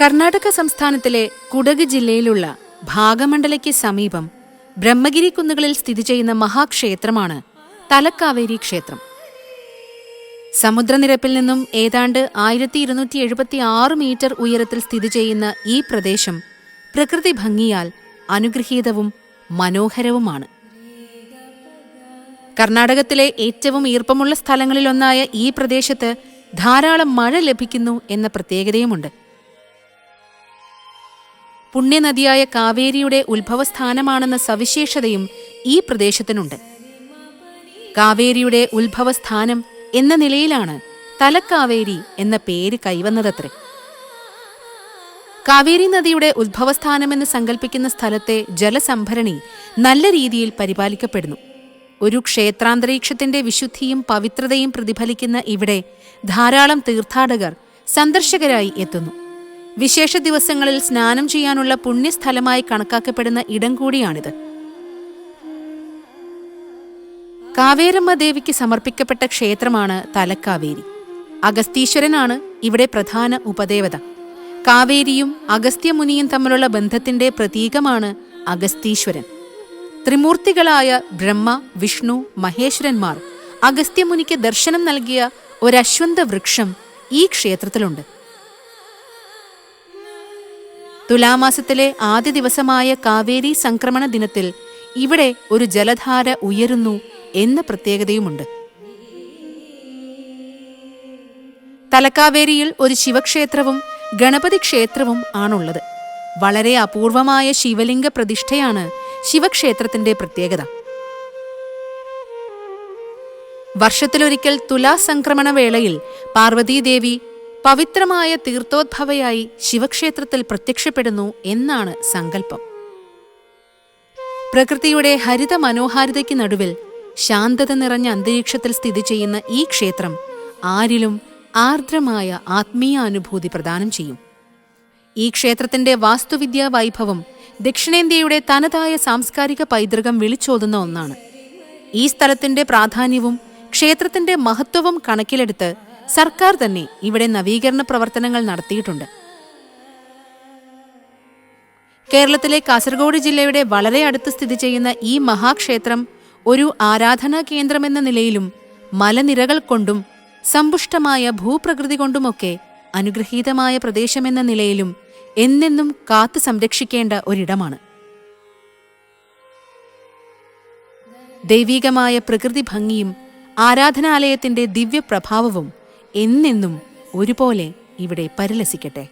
കർണാടക സംസ്ഥാനത്തിലെ കുടക് ജില്ലയിലുള്ള ഭാഗമണ്ഡലയ്ക്ക് സമീപം ബ്രഹ്മഗിരി കുന്നുകളിൽ സ്ഥിതി ചെയ്യുന്ന മഹാക്ഷേത്രമാണ് തലക്കാവേരി ക്ഷേത്രം. സമുദ്രനിരപ്പിൽ നിന്നും ഏതാണ്ട് ആയിരത്തി ഇരുന്നൂറ്റി എഴുപത്തി ആറ് മീറ്റർ ഉയരത്തിൽ സ്ഥിതി ചെയ്യുന്ന ഈ പ്രദേശം പ്രകൃതി ഭംഗിയാൽ അനുഗ്രഹീതവും മനോഹരവുമാണ്. കർണാടകത്തിലെ ഏറ്റവും ഈർപ്പമുള്ള സ്ഥലങ്ങളിലൊന്നായ ഈ പ്രദേശത്ത് ധാരാളം മഴ ലഭിക്കുന്നു എന്ന പ്രത്യേകതയുമുണ്ട്. പുണ്യനദിയായ കാവേരിയുടെ ഉത്ഭവസ്ഥാനമാണെന്ന സവിശേഷതയും ഈ പ്രദേശത്തിനുണ്ട്. കാവേരിയുടെ ഉത്ഭവസ്ഥാനം എന്ന നിലയിലാണ് തലക്കാവേരി എന്ന പേര് കൈവന്നതത്രേ. കാവേരി നദിയുടെ ഉത്ഭവസ്ഥാനമെന്ന് സങ്കല്പിക്കുന്ന സ്ഥലത്തെ ജലസംഭരണി നല്ല രീതിയിൽ പരിപാലിക്കപ്പെടുന്നു. ഒരു ക്ഷേത്രാന്തരീക്ഷത്തിന്റെ വിശുദ്ധിയും പവിത്രതയും പ്രതിഫലിക്കുന്ന ഇവിടെ ധാരാളം തീർത്ഥാടകർ സന്ദർശകരായി എത്തുന്നു. വിശേഷ ദിവസങ്ങളിൽ സ്നാനം ചെയ്യാനുള്ള പുണ്യസ്ഥലമായി കണക്കാക്കപ്പെടുന്ന ഇടം കൂടിയാണിത്. കാവേരമ്മ ദേവിക്ക് സമർപ്പിക്കപ്പെട്ട ക്ഷേത്രമാണ് തലക്കാവേരി. അഗസ്തീശ്വരനാണ് ഇവിടെ പ്രധാന ഉപദേവത. കാവേരിയും അഗസ്ത്യമുനിയും തമ്മിലുള്ള ബന്ധത്തിന്റെ പ്രതീകമാണ് അഗസ്തീശ്വരൻ. ത്രിമൂർത്തികളായ ബ്രഹ്മ വിഷ്ണു മഹേശ്വരന്മാർ അഗസ്ത്യമുനിക്ക് ദർശനം നൽകിയ ഒരശ്വന്ത വൃക്ഷം ഈ ക്ഷേത്രത്തിലുണ്ട്. തുലാമാസത്തിലെ ആദ്യ ദിവസമായ കാവേരി സംക്രമണ ദിനത്തിൽ ഇവിടെ ഒരു ജലധാര ഉയരുന്നു എന്ന പ്രത്യേകതയുമുണ്ട്. തലക്കാവേരിയിൽ ഒരു ശിവക്ഷേത്രവും ഗണപതി ക്ഷേത്രവും ആണുള്ളത്. വളരെ അപൂർവമായ ശിവലിംഗ പ്രതിഷ്ഠയാണ് ശിവക്ഷേത്രത്തിന്റെ പ്രത്യേകത. വർഷത്തിലൊരിക്കൽ തുലാസംക്രമണ വേളയിൽ പാർവതീദേവി പവിത്രമായ തീർത്ഥോദ്ഭവയായി ശിവക്ഷേത്രത്തിൽ പ്രത്യക്ഷപ്പെടുന്നു എന്നാണ് സങ്കല്പം. പ്രകൃതിയുടെ ഹരിത മനോഹാരിതയ്ക്ക് നടുവിൽ ശാന്തത നിറഞ്ഞ അന്തരീക്ഷത്തിൽ സ്ഥിതി ചെയ്യുന്ന ഈ ക്ഷേത്രം ആരിലും ആർദ്രമായ ആത്മീയ അനുഭൂതി പ്രദാനം ചെയ്യും. ഈ ക്ഷേത്രത്തിന്റെ വാസ്തുവിദ്യാ വൈഭവം ദക്ഷിണേന്ത്യയുടെ തനതായ സാംസ്കാരിക പൈതൃകം വിളിച്ചോതുന്ന ഒന്നാണ്. ഈ സ്ഥലത്തിന്റെ പ്രാധാന്യവും ക്ഷേത്രത്തിന്റെ മഹത്വവും കണക്കിലെടുത്ത് സർക്കാർ തന്നെ ഇവിടെ നവീകരണ പ്രവർത്തനങ്ങൾ നടത്തിയിട്ടുണ്ട്. കേരളത്തിലെ കാസർഗോഡ് ജില്ലയുടെ വളരെ അടുത്ത് സ്ഥിതി ചെയ്യുന്ന ഈ മഹാക്ഷേത്രം ഒരു ആരാധനാ കേന്ദ്രമെന്ന നിലയിലും മലനിരകൾ കൊണ്ടും സമ്പുഷ്ടമായ ഭൂപ്രകൃതി കൊണ്ടുമൊക്കെ അനുഗ്രഹീതമായ പ്രദേശമെന്ന നിലയിലും എന്നെന്നും കാത്തു സംരക്ഷിക്കേണ്ട ഒരിടമാണ്. ദൈവീകമായ പ്രകൃതി ഭംഗിയും ആരാധനാലയത്തിന്റെ ദിവ്യപ്രഭാവവും എന്നെന്നും ഒരുപോലെ ഇവിടെ പരിലസിക്കട്ടെ.